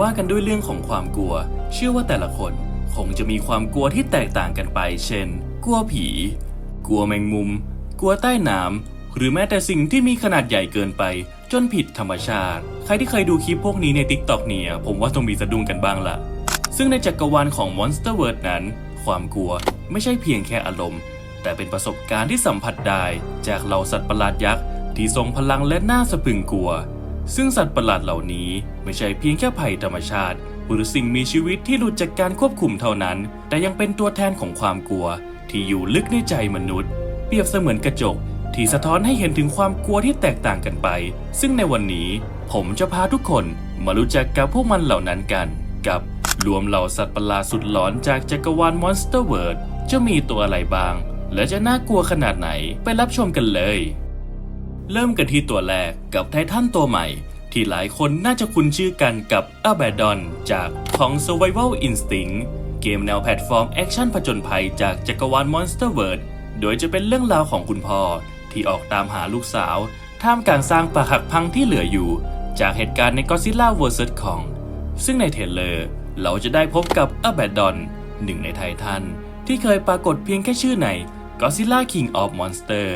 ว่ากันด้วยเรื่องของความกลัว เชื่อว่าแต่ละคนคงจะมีความกลัวที่แตกต่างกันไป เช่น กลัวผี กลัวแมงมุม กลัวใต้น้ำหรือแม้แต่สิ่งที่มีขนาดใหญ่เกินไป จนผิดธรรมชาติ ใครที่เคยดูคลิปพวกนี้ใน t ิ k t o k เนี่ย ผมว่าต้องมีสะดุ้งกันบ้างละซึ่งในจักรวาลของ Monster World นั้น ความกลัวไม่ใช่เพียงแค่อารมณ์ แต่เป็นประสบการณ์ที่สัมผัสได้จากเหล่าสัตว์ประหลาดยักษ์ที่ทรงพลังและน่าสะพรึงกลัว ซึ่งสัตว์ประหลาดเหล่านี้ไม่ใช่เพียงแค่ภัยธรรมชาติหรือสิ่งมีชีวิตที่หลุดจากการควบคุมเท่านั้น แต่ยังเป็นตัวแทนของความกลัว ที่อยู่ลึกในใจมนุษย์ เปรียบเสมือนกระจก ที่สะท้อนให้เห็นถึงความกลัวที่แตกต่างกันไป ซึ่งในวันนี้ ผมจะพาทุกคนมารู้จักกับพวกมันเหล่านั้นกัน กับรวมเหล่าสัตว์ประหลาดสุดหลอนจากจักรวาล Monster World จะมีตัวอะไรบ้าง และจะน่ากลัวขนาดไหนไปรับชมกันเลย เริ่มกันที่ตัวแรกกับไททันตัวใหม่ ที่หลายคนน่าจะคุ้นชื่อกันกับ Abaddon จากของ Survival Instinct เกมแนวแพลตฟอร์มแอคชั่นผจญภัยจากจักรวาล Monster World โดยจะเป็นเรื่องราวของคุณพ่อ ที่ออกตามหาลูกสาว ท่ามกลางสร้างปะหักพังที่เหลืออยู่ จากเหตุการณ์ใน Godzilla vs Kong ซึ่งในเทรลเลอร์เราจะได้พบกับ Abaddon หนึ่งในไททันที่เคยปรากฏเพียงแค่ชื่อใน Godzilla King of Monster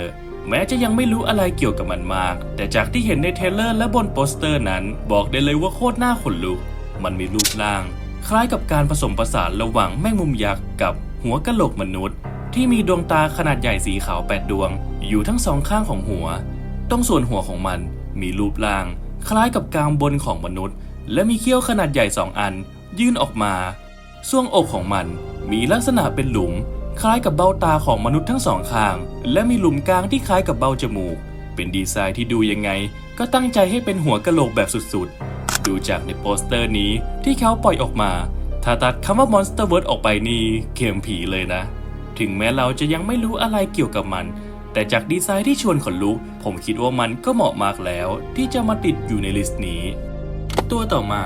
แม้จะยังไม่รู้อะไรเกี่ยวกับมันมาก แต่จากที่เห็นในเทเลอร์และบนโปสเตอร์นั้น บอกได้เลยว่าโคตรน่าขนลุก มันมีรูปร่าง คล้ายกับการผสมผสานระหว่างแมงมุมยักษ์กับหัวกะโหลกมนุษย์ ที่มีดวงตาขนาดใหญ่สีขาวแปดดวง อยู่ทั้งสองข้างของหัว ตรงส่วนหัวของมันมีรูปร่าง คล้ายกับกามบนของมนุษย์ และมีเขี้ยวขนาดใหญ่สองอัน ยื่นออกมาส่วงอกของมันมีลักษณะเป็นหลุม คล้ายกับเบ้าตาของมนุษย์ทั้งสองข้าง และมีหลุมกลางที่คล้ายกับเบ้าจมูก เป็นดีไซน์ที่ดูยังไง ก็ตั้งใจให้เป็นหัวกะโหลกแบบสุดๆ ดูจากในโปสเตอร์นี้ที่เขาปล่อยออกมา ถ้าตัดคำว่า Monster World ออกไปนี่เกมผีเลยนะ ถึงแม้เราจะยังไม่รู้อะไรเกี่ยวกับมัน แต่จากดีไซน์ที่ชวนขนลุก ผมคิดว่ามันก็เหมาะมากแล้ว ที่จะมาติดอยู่ในลิสต์นี้ ตัวต่อมา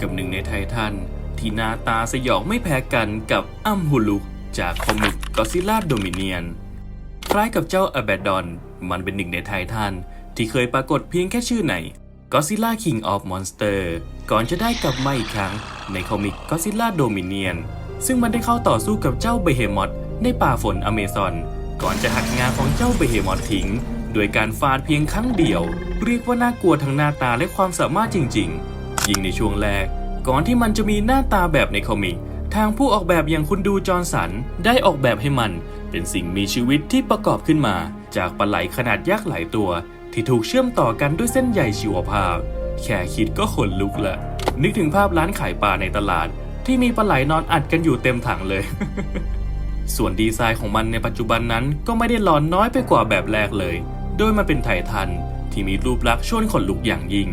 กับหนึ่งในไททันที่หน้าตาสยองไม่แพ้กันกับอัมฮูลุก จากคอมิก Godzilla Dominion คล้ายกับเจ้า Abaddon มันเป็นหนึ่งในไททันที่เคยปรากฏเพียงแค่ชื่อใน Godzilla King of Monster ก่อนจะได้กลับมาอีกครั้งในคอมิก Godzilla Dominion ซึ่งมันได้เข้าต่อสู้กับเจ้าเบเฮมอ h ในป่าฝนอเมซอน ก่อนจะหักงาของเจ้าเบเฮมอ h ทิ้งโดยการฟาดเพียงครั้งเดียว เรียกว่าน่ากลัวทั้งหน้าตาและความสามารถจริง ๆ ยิ่งในช่วงแรก ก่อนที่มันจะมีหน้าตาแบบในคอมิก ทางผู้ออกแบบอย่างคุณดูจอร์นสันได้ออกแบบให้มัน เป็นสิ่งมีชีวิตที่ประกอบขึ้นมา จากปลาไหลขนาดยักษ์หลายตัว ที่ถูกเชื่อมต่อกันด้วยเส้นใยชีวภาพ แค่คิดก็ขนลุกละ นึกถึงภาพร้านขายปลาในตลาด ที่มีปลาไหลนอนอัดกันอยู่เต็มถังเลย ส่วนดีไซน์ของมันในปัจจุบันนั้นก็ไม่ได้หลอนน้อยไปกว่าแบบแรกเลย โดยมันเป็นไททันที่มีรูปลักษณ์ชวนขนลุกอย่างยิ่ง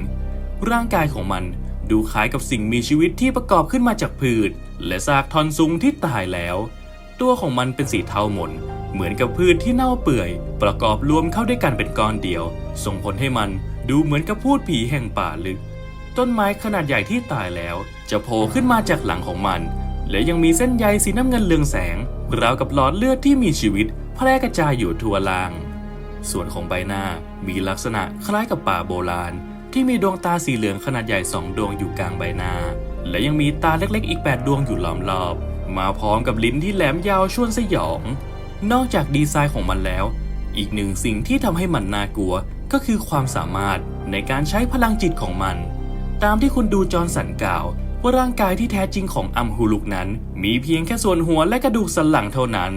ร่างกายของมัน ดูคล้ายกับสิ่งมีชีวิตที่ประกอบขึ้นมาจากพืช และซากทอนซุงที่ตายแล้ว ตัวของมันเป็นสีเทาหม่นเหมือนกับพืชที่เน่าเปื่อย ประกอบรวมเข้าด้วยกันเป็นก้อนเดียว ส่งผลให้มันดูเหมือนกับพูดผีแห่งป่าลึก ต้นไม้ขนาดใหญ่ที่ตายแล้ว จะโผล่ขึ้นมาจากหลังของมัน และยังมีเส้นใยสีน้ำเงินเรืองแสงราวกับหลอดเลือดที่มีชีวิตแพร่กระจายอยู่ทั่วล่าง ส่วนของใบหน้ามีลักษณะคล้ายกับป่าโบราณ ที่มีดวงตาสีเหลืองขนาดใหญ่สองดวงอยู่กลางใบหน้า และยังมีตาเล็กๆ อีก 8 ดวงอยู่ล้อมรอบ มาพร้อมกับลิ้นที่แหลมยาวชวนสยอง นอกจากดีไซน์ของมันแล้ว อีกหนึ่งสิ่งที่ทำให้มันน่ากลัวก็คือความสามารถในการใช้พลังจิตของมัน ตามที่คุณดูจอร์นสันกล่าวว่าร่างกายที่แท้จริงของอัมฮูลุกนั้น มีเพียงแค่ส่วนหัวและกระดูกสันหลังเท่านั้น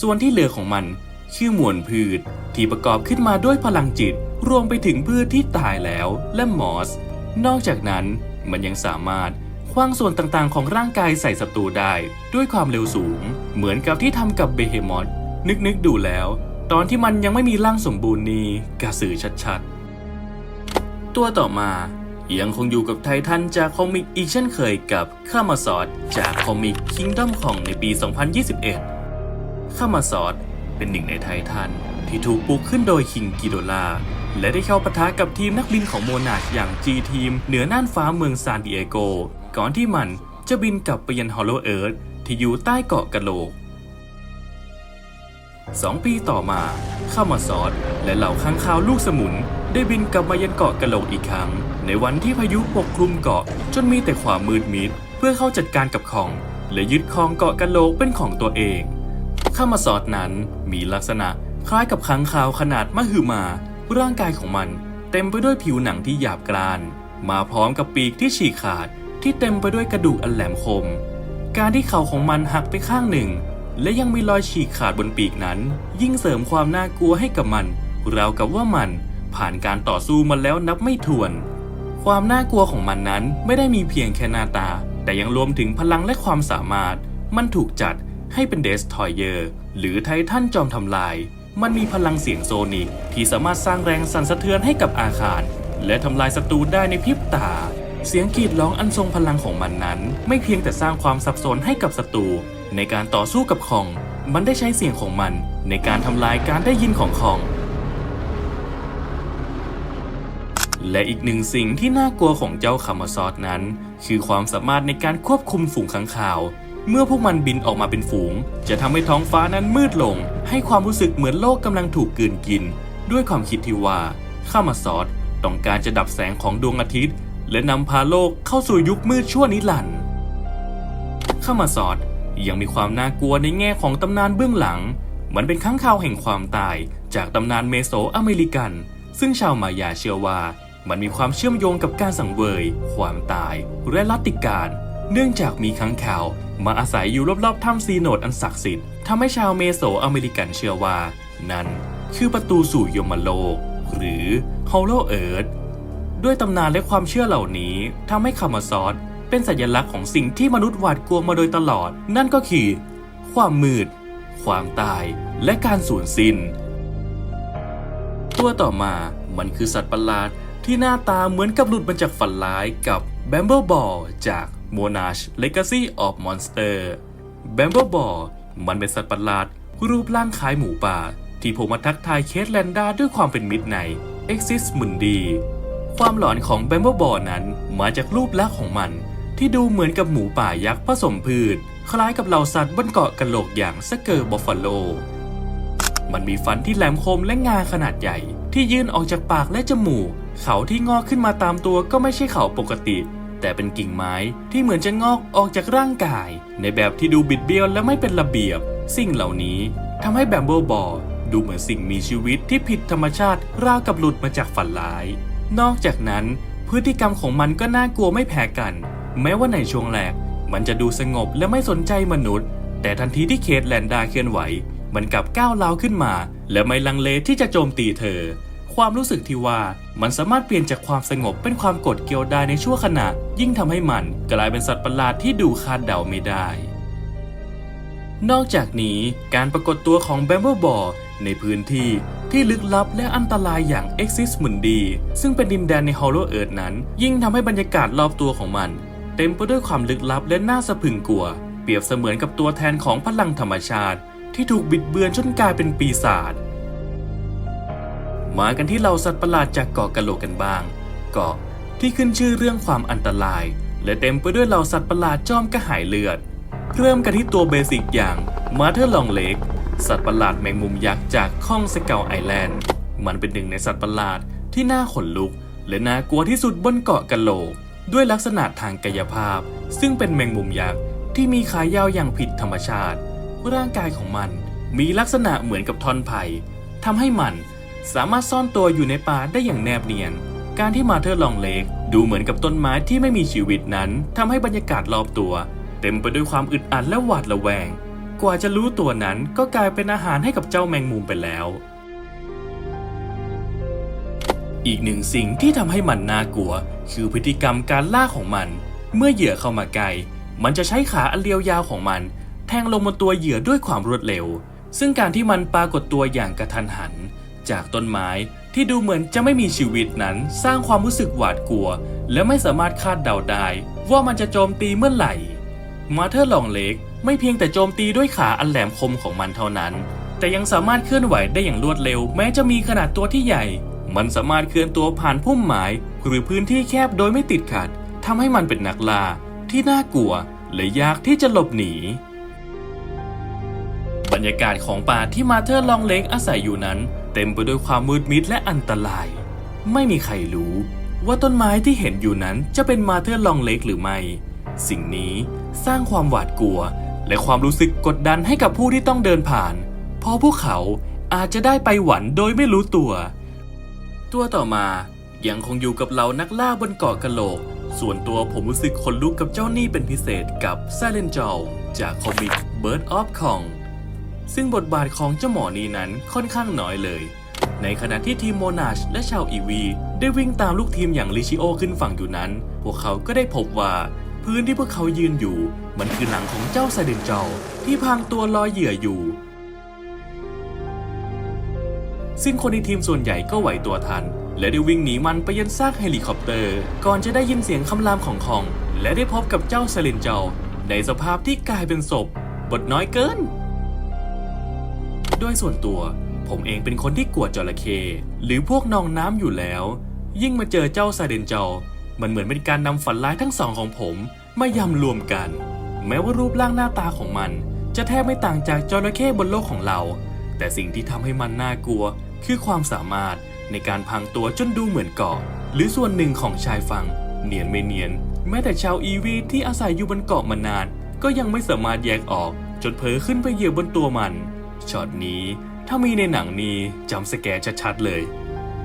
ส่วนที่เหลือของมัน ชื่อมวลพืช ที่ประกอบขึ้นมาด้วยพลังจิต รวมไปถึงพืชที่ตายแล้วและมอส นอกจากนั้นมันยังสามารถคว้างส่วนต่างๆ ของร่างกายใส่ศัตรูได้ด้วยความเร็วสูง เหมือนกับที่ทำกับเบเฮมอ h นึกๆดูแล้ว ตอนที่มันยังไม่มีร่างสมบูรณ์นี้กระสือชัดๆ ตัวต่อมายังคงอยู่กับไททันจากคอมิกอีกเช่นเคยกับข้ามาซอดจากคอมิก Kingdom ของในปี 2021ข้ามาซอดเป็นหนึ่งในไททันที่ถูกปลุกขึ้นโดยคิงกิโดลา และได้เข้าปะทะกับทีมนักบินของโมนาชอย่าง G ทีมเหนือน่านฟ้าเมืองซานดิเอโก ก่อนที่มันจะบินกลับไปยังฮอลโลเอิร์ธที่อยู่ใต้เกาะกะโหลกสองปีต่อมาข้ามาซอดและเหล่าค้างคาวลูกสมุน ได้บินกลับมายังเกาะกะโหลกอีกครั้ง ในวันที่พายุปกคลุมเกาะจนมีแต่ความมืดมิด เพื่อเข้าจัดการกับคอง และยึดครองเกาะกะโหลกเป็นของตัวเองข้ามาซอดนั้นมีลักษณะคล้ายกับค้างคาวขนาดมหึมา ร่างกายของมันเต็มไปด้วยผิวหนังที่หยาบกร้าน มาพร้อมกับปีกที่ฉีกขาดที่เต็มไปด้วยกระดูกอันแหลมคม การที่เขาของมันหักไปข้างหนึ่ง และยังมีรอยฉีกขาดบนปีกนั้น ยิ่งเสริมความน่ากลัวให้กับมันราวกับว่ามันผ่านการต่อสู้มาแล้วนับไม่ถ้วน ความน่ากลัวของมันนั้นไม่ได้มีเพียงแค่หน้าตา แต่ยังรวมถึงพลังและความสามารถ มันถูกจัดให้เป็นเดสทอยเยอร์ หรือไททันจอมทำลาย มันมีพลังเสียงโซนิกที่สามารถสร้างแรงสั่นสะเทือนให้กับอาคาร และทำลายศัตรูได้ในพริบตา เสียงกรีดร้องอันทรงพลังของมันนั้น ไม่เพียงแต่สร้างความสับสนให้กับศัตรูในการต่อสู้กับคอง มันได้ใช้เสียงของมันในการทำลายการได้ยินของคอง และอีกหนึ่งสิ่งที่น่ากลัวของเจ้าคามาซอดนั้น คือความสามารถในการควบคุมฝูงขังข่าว เมื่อพวกมันบินออกมาเป็นฝูง จะทำให้ท้องฟ้านั้นมืดลง ให้ความรู้สึกเหมือนโลกกำลังถูกกลืนกิน ด้วยความคิดที่ว่าคามาซอดต้องการจะดับแสงของดวงอาทิตย์ และนำพาโลกเข้าสู่ยุคมืดชั่วนิรันดร์คามาซอดยังมีความน่ากลัวในแง่ของตำนานเบื้องหลัง มันเป็นข้างข่าวแห่งความตาย จากตำนานเมโสอเมริกัน ซึ่งชาวมายาเชื่อว่ามันมีความเชื่อมโยงกับการสังเวย ความตาย และลัทธิการ เนื่องจากมีค้างคาว มาอาศัยอยู่รอบๆถ้ำซีโนดอันศักดิ์สิทธิ์ทำให้ชาวเมโสอเมริกันเชื่อว่า นั่นคือประตูสู่ยมโลก หรือ Hollow Earth ด้วยตำนานและความเชื่อเหล่านี้ทำให้คามาซอสเป็นสัญลักษณ์ของสิ่งที่มนุษย์หวาดกลัวมาโดยตลอด นั่นก็คือ ความมืด ความตาย และการสูญสิ้น ตัวต่อมามันคือสัตว์ประหลาดที่หน้าตาเหมือนกับหลุดมาจากฝันร้ายกับ b a m b l e Ball จาก Monash Legacy of Monster b a m b l e Ball มันเป็นสัตว์ประหลาด รูปร่างคล้ายหมูป่า ที่ผมมาทักทายเคสแลนด้าด้วยความเป็นมิตรใน Exis Mundi ความหลอนของ b a m b l e Ball นั้นมาจากรูปลักษณ์ของมัน ที่ดูเหมือนกับหมูป่ายักษ์ผสมพืช คล้ายกับเหล่าสัตว์บนเกาะกะโหลกอย่างสเกอร์บอฟฟาโล มันมีฟันที่แหลมคมและงาขนาดใหญ่ ที่ยื่นออกจากปากและจมูก เขาที่งอกขึ้นมาตามตัวก็ไม่ใช่เขาปกติ แต่เป็นกิ่งไม้ที่เหมือนจะงอกออกจากร่างกาย ในแบบที่ดูบิดเบี้ยวและไม่เป็นระเบียบ สิ่งเหล่านี้ทำให้แบมเบิลบอลดูเหมือนสิ่งมีชีวิตที่ผิดธรรมชาติราวกับหลุดมาจากฝันร้าย นอกจากนั้น พฤติกรรมของมันก็น่ากลัวไม่แพ้กัน แม้ว่าในช่วงแรก มันจะดูสงบและไม่สนใจมนุษย์ แต่ทันทีที่เคทแลนดาเคลื่อนไหว มันกลับก้าวร้าวขึ้นมา และไม่ลังเลที่จะโจมตีเธอ ความรู้สึกที่ว่ามันสามารถเปลี่ยนจากความสงบเป็นความกดเกลียวได้ในชั่วขณะ ยิ่งทำให้มันกลายเป็นสัตว์ประหลาดที่ดูคาดเดาไม่ได้ นอกจากนี้การปรากฏตัวของแบมเบิลบอลในพื้นที่ที่ลึกลับและอันตรายอย่าง Exis Mundi ซึ่งเป็นดินแดนใน Hollow Earth นั้น ยิ่งทำให้บรรยากาศรอบตัวของมัน เต็มไปด้วยความลึกลับและน่าสะพึงกลัว เปรียบเสมือนกับตัวแทนของพลังธรรมชาติ ที่ถูกบิดเบือนจนกลายเป็นปีศาจ มากันที่เหล่าสัตว์ประหลาดจากเกาะกะโหลกกันบ้าง เกาะที่ขึ้นชื่อเรื่องความอันตราย และเต็มไปด้วยเหล่าสัตว์ประหลาดจอมกระหายเลือด เริ่มกันที่ตัวเบสิกอย่างมาเธอร์ลองเล็กสัตว์ประหลาดแมงมุมยักษ์จากข้องสเกลไอแลนด์ มันเป็นหนึ่งในสัตว์ประหลาดที่น่าขนลุก และน่ากลัวที่สุดบนเกาะกะโหลก ด้วยลักษณะทางกายภาพ ซึ่งเป็นแมงมุมยักษ์ที่มีขายาวอย่างผิดธรรมชาติ ร่างกายของมันมีลักษณะเหมือนกับท่อนไผ่ทำให้มัน สามารถซ่อนตัวอยู่ในป่าได้อย่างแนบเนียน การที่มาเธอร์ลองเลกดูเหมือนกับต้นไม้ที่ไม่มีชีวิตนั้นทำให้บรรยากาศรอบตัว เต็มไปด้วยความอึดอัดและหวาดระแวง กว่าจะรู้ตัวนั้นก็กลายเป็นอาหารให้กับเจ้าแมงมุมไปแล้ว อีกหนึ่งสิ่งที่ทำให้มันน่ากลัว คือพฤติกรรมการล่าของมัน เมื่อเหยื่อเข้ามาใกล้มันจะใช้ขาอันเรียวยาวของมัน แทงลงบนตัวเหยื่อด้วยความรวดเร็ว ซึ่งการที่มันปรากฏตัวอย่างกระทันหัน จากต้นไม้ที่ดูเหมือนจะไม่มีชีวิตนั้นสร้างความรู้สึกหวาดกลัว และไม่สามารถคาดเดาได้ว่ามันจะโจมตีเมื่อไหร่มาเธอร์ลองเล็กไม่เพียงแต่โจมตีด้วยขาอันแหลมคมของมันเท่านั้น แต่ยังสามารถเคลื่อนไหวได้อย่างรวดเร็ว แม้จะมีขนาดตัวที่ใหญ่ มันสามารถเคลื่อนตัวผ่านพุ่มไม้หรือพื้นที่แคบโดยไม่ติดขัดทำให้มันเป็นนักล่าที่น่ากลัวและยากที่จะหลบหนี รรยากาศของป่าที่มาเธอร์ลองเล็กอาศัยอยู่นั้น เต็มไปด้วยความมืดมิดและอันตราย ไม่มีใครรู้ ว่าต้นไม้ที่เห็นอยู่นั้นจะเป็นมาเธอร์ลองเล็กหรือไม่ สิ่งนี้สร้างความหวาดกลัว และความรู้สึกกดดันให้กับผู้ที่ต้องเดินผ่าน เพราะพวกเขาอาจจะได้ไปหวันโดยไม่รู้ตัว ตัวต่อมายังคงอยู่กับเรานักล่าบนเกาะกะโหลก ส่วนตัวผมรู้สึกขนลุกกับเจ้านี่เป็นพิเศษกับ Silent j o จากคอมิก Bird of Kong ซึ่งบทบาทของเจ้าหมอนี้นั้นค่อนข้างน้อยเลย ในขณะที่ทีมโมนาชและชาวอีวี ได้วิ่งตามลูกทีมอย่างลิชิโอขึ้นฝั่งอยู่นั้น พวกเขาก็ได้พบว่า พื้นที่พวกเขายืนอยู่ มันคือหลังของเจ้าไซเดนเจาที่พางตัวลอยเหยื่ออยู่ ซึ่งคนในทีมส่วนใหญ่ก็ไหวตัวทัน และได้วิ่งหนีมันไปยันซากเฮลิคอปเตอร์ ก่อนจะได้ยินเสียงคำรามของคอง และได้พบกับเจ้าไซเลนเจาในสภาพที่กลายเป็นศพบทน้อยเกิน โดยส่วนตัว ผมเองเป็นคนที่กลัวจระเข้หรือพวกนองน้ำอยู่แล้ว ยิ่งมาเจอเจ้าไซเดนเจามันเหมือนเป็นการนำฝันร้ายทั้งสองของผมมายำรวมกัน แม้ว่ารูปร่างหน้าตาของมัน จะแทบไม่ต่างจากจระเข้บนโลกของเรา แต่สิ่งที่ทำให้มันน่ากลัว คือความสามารถในการพังตัวจนดูเหมือนเกาะ หรือส่วนหนึ่งของชายฝั่งเนียนไม่เนียน แม้แต่ชาวอีวีที่อาศัยอยู่บนเกาะมานาน ก็ยังไม่สามารถแยกออกจนเผลอขึ้นไปเหยียบบนตัวมัน ช็อตนี้ถ้ามีในหนังนี้จำสแกร์ชัดๆเลย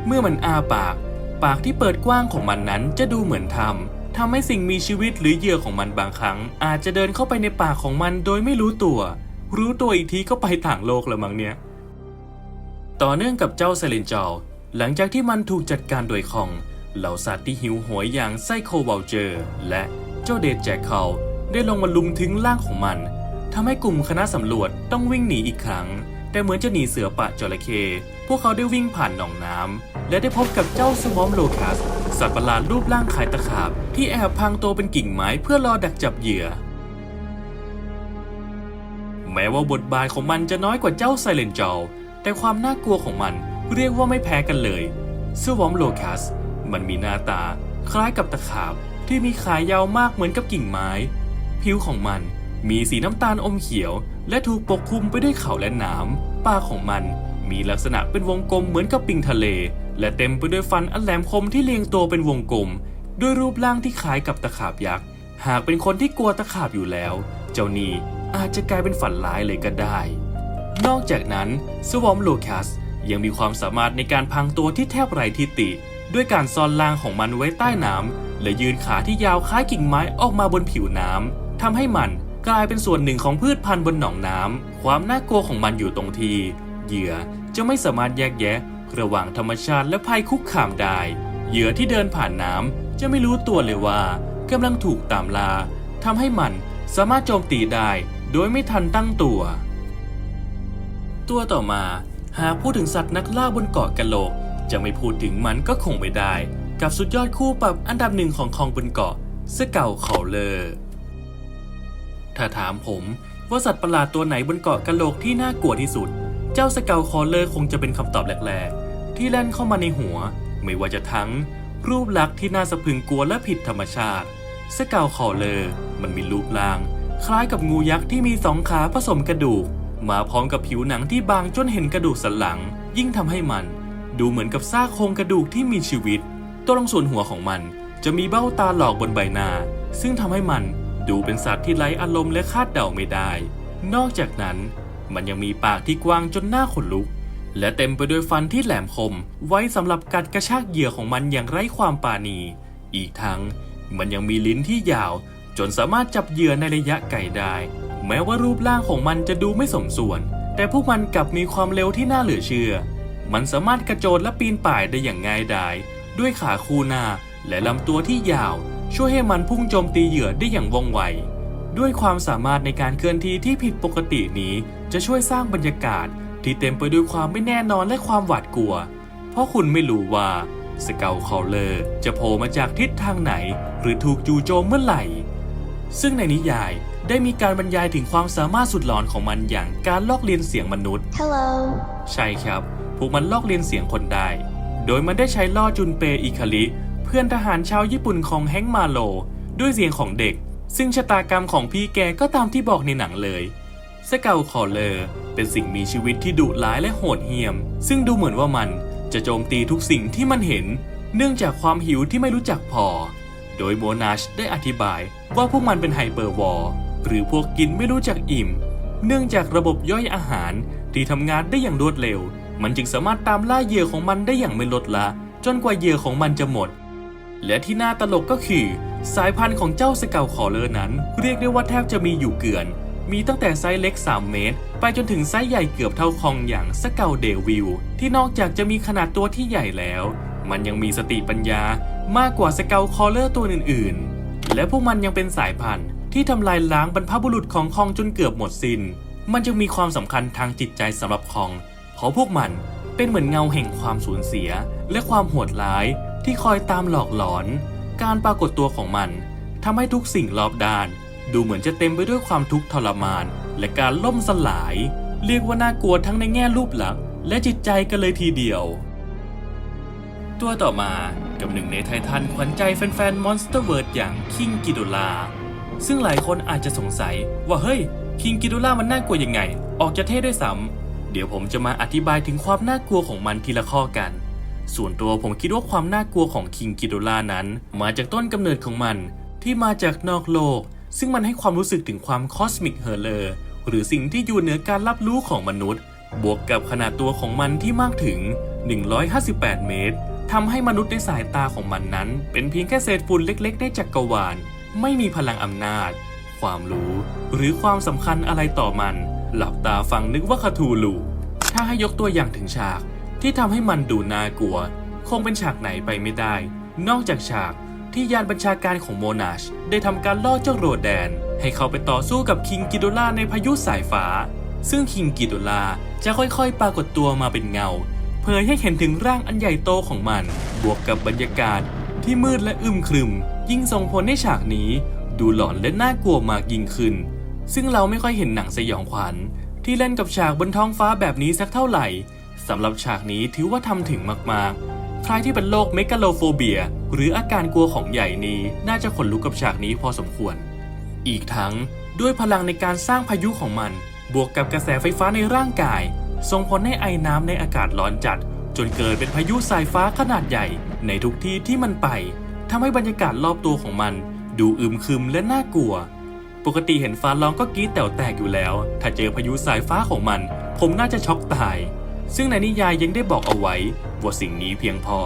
เมื่อมันอ้าปาก ปากที่เปิดกว้างของมันนั้นจะดูเหมือนทำทำให้สิ่งมีชีวิตหรือเหยื่อของมันบางครั้ง อาจจะเดินเข้าไปในปากของมันโดยไม่รู้ตัว รู้ตัวอีกทีก็ไปต่างโลกแล้วมั้งเนี่ย ต่อเนื่องกับเจ้าเซเลนจอลหลังจากที่มันถูกจัดการโดยคองเหล่าสัตว์ที่หิวโหยอย่างไซโควอลเจอร์ และเจ้าเดดแจ็คเขาได้ลงมาลุมถึงร่างของมัน ทำให้กลุ่มคณะสำรวจต้องวิ่งหนีอีกครั้ง แต่เหมือนจะหนีเสือปะจระเข้พวกเขาได้วิ่งผ่านหนองน้ำและได้พบกับเจ้าสวอมโลคัส สัตว์ประหลาดรูปร่างคล้ายตะขาบ ที่แอบพังตัวเป็นกิ่งไม้เพื่อรอดักจับเหยื่อ แม้ว่าบทบาทของมันจะน้อยกว่าเจ้าไซเลนจอลแต่ความน่ากลัวของมันเรียกว่าไม่แพ้กันเลยสวอมโลคัส มันมีหน้าตา คล้ายกับตะขาบที่มีขายาวมากเหมือนกับกิ่งไม้ ผิวของมัน มีสีน้ำตาลอมเขียว และถูกปกคลุมไปด้วยเขาและหนามปากของมันมีลักษณะเป็นวงกลมเหมือนกับปิงทะเล และเต็มไปด้วยฟันอันแหลมคมที่เรียงตัวเป็นวงกลม ด้วยรูปร่างที่คล้ายกับตะขาบยักษ์ หากเป็นคนที่กลัวตะขาบอยู่แล้ว เจ้านี่อาจจะกลายเป็นฝันร้ายเลยก็ได้ นอกจากนั้นสวอมโลคัสยังมีความสามารถในการพังตัวที่แทบไร้ทิฏฐิด้วยการซ่อนล่างของมันไว้ใต้น้ำและยืนขาที่ยาวคล้ายกิ่งไม้ออกมาบนผิวน้ำทำให้มัน กลายเป็นส่วนหนึ่งของพืชพันธุ์บนหนองน้ำความน่ากลัวของมันอยู่ตรงที่ เหยื่อจะไม่สามารถแยกแยะ ระหว่างธรรมชาติและภัยคุกคามได้ เหยื่อที่เดินผ่านน้ำจะไม่รู้ตัวเลยว่ากำลังถูกตามล่าทำให้มันสามารถโจมตีได้ โดยไม่ทันตั้งตัว ตัวต่อมา หากพูดถึงสัตว์นักล่าบนเกาะกะโหลก จะไม่พูดถึงมันก็คงไม่ได้ กับสุดยอดคู่ปรับอันดับหนึ่งของคองบนเกาะสเก่าเขาเลอร์ ถ้าถามผมว่าสัตว์ประหลาดตัวไหนบนเกาะกะโหลกที่น่ากลัวที่สุด เจ้าสเกาคอเลอร์คงจะเป็นคำตอบแรกๆ ที่แล่นเข้ามาในหัว ไม่ว่าจะทั้ง รูปลักษณ์ที่น่าสะพึงกลัวและผิดธรรมชาติ สเกาคอเลอร์มันมีรูปร่าง คล้ายกับงูยักษ์ที่มีสองขาผสมกระดูก มาพร้อมกับผิวหนังที่บางจนเห็นกระดูกสันหลัง ยิ่งทำให้มัน ดูเหมือนกับซากโครงกระดูกที่มีชีวิต ตัวตรงส่วนหัวของมันจะมีเบ้าตาหลอกบนใบหน้า ซึ่งทำให้มัน ดูเป็นสัตว์ที่ไร้อารมณ์และคาดเดาไม่ได้ นอกจากนั้น มันยังมีปากที่กว้างจนหน้าขนลุก และเต็มไปด้วยฟันที่แหลมคม ไว้สำหรับกัดกระชากเหยื่อของมันอย่างไร้ความปราณี อีกทั้งมันยังมีลิ้นที่ยาว จนสามารถจับเหยื่อในระยะไกลได้ แม้ว่ารูปร่างของมันจะดูไม่สมส่วน แต่พวกมันกลับมีความเร็วที่น่าเหลือเชื่อ มันสามารถกระโจนและปีนป่ายได้อย่างง่ายดายด้วยขาคู่หน้าและลำตัวที่ยาว ช่วยให้มันพุ่งโจมตีเหยื่อได้อย่างว่องไว ด้วยความสามารถในการเคลื่อนที่ที่ผิดปกตินี้จะช่วยสร้างบรรยากาศที่เต็มไปด้วยความไม่แน่นอนและความหวาดกลัว เพราะคุณไม่รู้ว่าสเกลคอลเลอร์จะโผล่มาจากทิศทางไหน หรือถูกจู่โจมเมื่อไหร่ ซึ่งในนิยายได้มีการบรรยายถึงความสามารถสุดหลอนของมันอย่างการลอกเลียนเสียงมนุษย์ Hello. ใช่ครับ พวกมันลอกเลียนเสียงคนได้ โดยมันได้ใช้ล่อจุนเปอิคาริ เพื่อนทหารชาวญี่ปุ่นของแฮงมาโล ด้วยเสียงของเด็ก ซึ่งชะตากรรมของพี่แกก็ตามที่บอกในหนังเลยสเกลคอลเลอร์เป็นสิ่งมีชีวิตที่ดุร้ายและโหดเหี้ยม ซึ่งดูเหมือนว่ามันจะโจมตีทุกสิ่งที่มันเห็น เนื่องจากความหิวที่ไม่รู้จักพอ โดยโมนาชได้อธิบายว่าพวกมันเป็นไฮเปอร์วอร์หรือพวกกินไม่รู้จักอิ่ม เนื่องจากระบบย่อยอาหารที่ทำงานได้อย่างรวดเร็ว มันจึงสามารถตามล่าเหยื่อของมันได้อย่างไม่ลดละ จนกว่าเหยื่อของมันจะหมด และที่น่าตลกก็คือ สายพันธุ์ของเจ้าสเกลคอเลอร์นั้น เรียกได้ว่าแทบจะมีอยู่เกือน มีตั้งแต่ไซส์เล็ก 3 เมตร ไปจนถึงไซส์ใหญ่เกือบเท่าคองอย่างสเกลเดวิลที่นอกจากจะมีขนาดตัวที่ใหญ่แล้ว มันยังมีสติปัญญามากกว่าสเกลคอเลอร์ตัวอื่นๆ และพวกมันยังเป็นสายพันธุ์ที่ทำลายล้างบรรพบุรุษของคองจนเกือบหมดสิน้น มันจึงมีความสำคัญทางจิตใจสำหรับคอง เพราะพวกมันเป็นเหมือนเงาแห่งความสูญเสีย และความโหดร้าย ที่คอยตามหลอกหลอน การปรากฏตัวของมันทำให้ทุกสิ่งรอบด้าน ดูเหมือนจะเต็มไปด้วยความทุกข์ทรมาน และการล่มสลาย เรียกว่าน่ากลัวทั้งในแง่รูปลักษณ์และจิตใจกันเลยทีเดียว ตัวต่อมากับหนึ่งในไททันขวัญใจแฟนๆ Monster World อย่างคิงกิโดลาซึ่งหลายคนอาจจะสงสัยว่าเฮ้ยคิงกิโดล่ามันน่ากลัวยังไง ออกจะเท่ด้วยซ้ำเดี๋ยวผมจะมาอธิบายถึงความน่ากลัวของมันทีละข้อกัน ส่วนตัวผมคิดว่าความน่ากลัวของคิงกิโดล่านั้น มาจากต้นกำเนิดของมันที่มาจากนอกโลก ซึ่งมันให้ความรู้สึกถึงความคอสมิกเฮอร์เลอร์หรือสิ่งที่อยู่เหนือการรับรู้ของมนุษย์ บวกกับขนาดตัวของมันที่มากถึง 158 เมตรทำให้มนุษย์ในสายตาของมันนั้น เป็นเพียงแค่เศษฝุ่นเล็ก ๆ ได้จักกรวาล ไม่มีพลังอำนาจ ความรู้ หรือความสำคัญอะไรต่อมัน หลับตาฟังนึกว่าคาทูลูถ้าให้ยกตัวอย่างถึงฉาก ที่ทำให้มันดูน่ากลัว คงเป็นฉากไหนไปไม่ได้ นอกจากฉากที่ยานบัญชาการของโมนาชได้ทำการล่อเจ้าโรแดน ให้เขาไปต่อสู้กับคิงกิโดล่าในพายุสายฟ้า ซึ่งคิงกิโดล่าจะค่อยๆ ปรากฏตัวมาเป็นเงา เผยให้เห็นถึงร่างอันใหญ่โตของมัน บวกกับบรรยากาศที่มืดและอึมครึม ยิ่งส่งผลให้ฉากนี้ ดูหลอนและน่ากลัวมากยิ่งขึ้น ซึ่งเราไม่ค่อยเห็นหนังสยองขวัญที่เล่นกับฉากบนท้องฟ้าแบบนี้สักเท่าไหร่ สำหรับฉากนี้ถือว่าทำถึงมากๆ ใครที่เป็นโรคเมกาโลโฟเบีย หรืออาการกลัวของใหญ่นี้ น่าจะขนลุกกับฉากนี้พอสมควร อีกทั้งด้วยพลังในการสร้างพายุของมัน บวกกับกระแสไฟฟ้าในร่างกาย ส่งผลให้ไอน้ำในอากาศร้อนจัด จนเกิดเป็นพายุสายฟ้าขนาดใหญ่ ในทุกที่ที่มันไปทำให้บรรยากาศรอบตัวของมัน ดูอึมครึมและน่ากลัว ปกติเห็นฟ้าร้องก็กรี๊ดแตวแตกอยู่แล้ว ถ้าเจอพายุสายฟ้าของมัน ผมน่าจะช็อกตาย ซึ่งในนิยายยังได้บอกเอาไว้ว่าสิ่งนี้เพียงพอ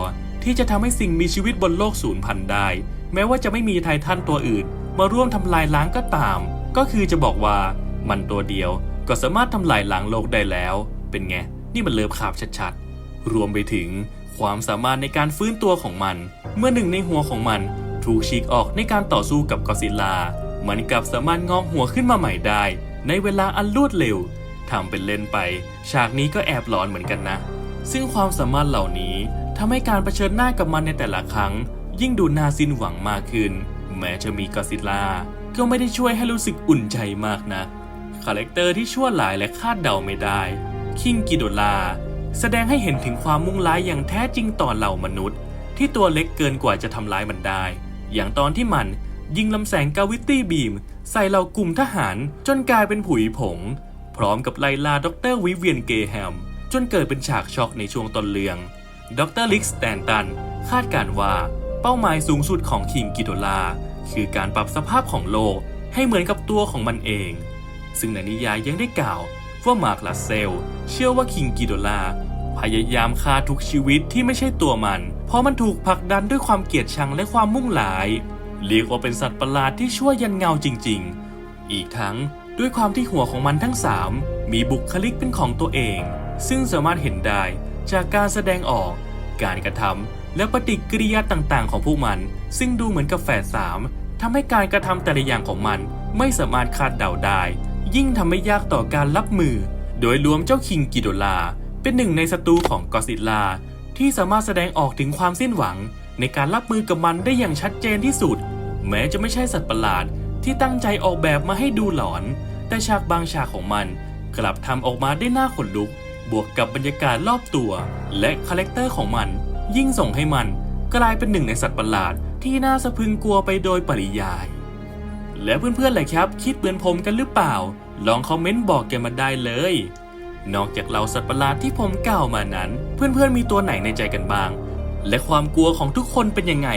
ที่จะทำให้สิ่งมีชีวิตบนโลกสูญพันธุ์ได้ แม้ว่าจะไม่มีไททันตัวอื่น มาร่วมทำลายล้างก็ตาม ก็คือจะบอกว่ามันตัวเดียวก็สามารถทำลายล้างโลกได้แล้ว เป็นไง นี่มันเลิฟขาบชัดๆ รวมไปถึงความสามารถในการฟื้นตัวของมัน เมื่อหนึ่งในหัวของมันถูกฉีกออกในการต่อสู้กับกอซิลลามันกลับสามารถงอกหัวขึ้นมาใหม่ได้ ในเวลาอันรวดเร็ว ทำเป็นเล่นไป ฉากนี้ก็แอบหลอนเหมือนกันนะ ซึ่งความสามารถเหล่านี้ทำให้การเผชิญหน้ากับมันในแต่ละครั้ง ยิ่งดูน่าสิ้นหวังมากขึ้น แม้จะมีกอซิลลาก็ไม่ได้ช่วยให้รู้สึกอุ่นใจมากนะคาแรคเตอร์ที่ชั่วหลายและคาดเดาไม่ได้ คิงกิโดลา แสดงให้เห็นถึงความมุ่งร้ายอย่างแท้จริงต่อเหล่ามนุษย์ ที่ตัวเล็กเกินกว่าจะทำร้ายมันได้ อย่างตอนที่มันยิงลำแสงกาวิตี้บีม ใส่เหล่ากลุ่มทหารจนกลายเป็นผุยผง พร้อมกับไล่ล่าดรวิเวียนเกแฮม จนเกิดเป็นฉากช็อกในช่วงต้นเรื่อง ดรลิกสแตนตัน คาดการว่าเป้าหมายสูงสุดของคิงกิโดลา คือการปรับสภาพของโลกให้เหมือนกับตัวของมันเอง ซึ่งในนิยายยังได้กล่าวว่ามาร์คลาเซล เชื่อว่าคิงกิโดลา พยายามฆ่าทุกชีวิตที่ไม่ใช่ตัวมัน เพราะมันถูกผลักดันด้วยความเกลียดชังและความมุ่งหลาย เรียกว่าเป็นสัตว์ประหลาดที่ชั่วยันเงาจริง ๆ อีกทั้ง ด้วยความที่หัวของมันทั้งสามมีบุคลิกเป็นของตัวเอง ซึ่งสามารถเห็นได้จากการแสดงออก การกระทำและปฏิกิริยาต่างๆ ของพวกมัน ซึ่งดูเหมือนกับแฝดสามทำให้การกระทำแต่ละอย่างของมันไม่สามารถคาดเดาได้ ยิ่งทำให้ยากต่อการรับมือ โดยรวมเจ้าคิงกิโดลา เป็นหนึ่งในศัตรูของกอซิลลาที่สามารถแสดงออกถึงความสิ้นหวัง ในการรับมือกับมันได้อย่างชัดเจนที่สุด แม้จะไม่ใช่สัตว์ประหลาด ที่ตั้งใจออกแบบมาให้ดูหลอน แต่ฉากบางฉากของมัน กลับทำออกมาได้น่าขนลุก บวกกับบรรยากาศรอบตัว และคาแรคเตอร์ของมัน ยิ่งส่งให้มันกลายเป็นหนึ่งในสัตว์ประหลาดที่น่าสะพึงกลัวไปโดยปริยาย และเพื่อนๆเลยครับ คิดเหมือนผมกันหรือเปล่า ลองคอมเมนต์บอกกันมาได้เลย นอกจากเราสัตว์ประหลาดที่ผมกล่าวมานั้น เพื่อนๆมีตัวไหนในใจกันบ้าง และความกลัวของทุกคนเป็นยังไง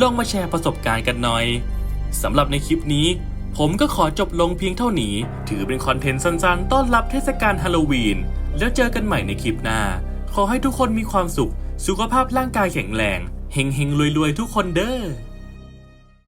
ลองมาแชร์ประสบการณ์กันหน่อย สำหรับในคลิปนี้ ผมก็ขอจบลงเพียงเท่านี้ ถือเป็นคอนเทนต์สั้นๆ ต้อนรับเทศกาลฮาโลวีน แล้วเจอกันใหม่ในคลิปหน้า ขอให้ทุกคนมีความสุข สุขภาพร่างกายแข็งแรงเฮงเฮงรวยๆ ทุกคนเด้อ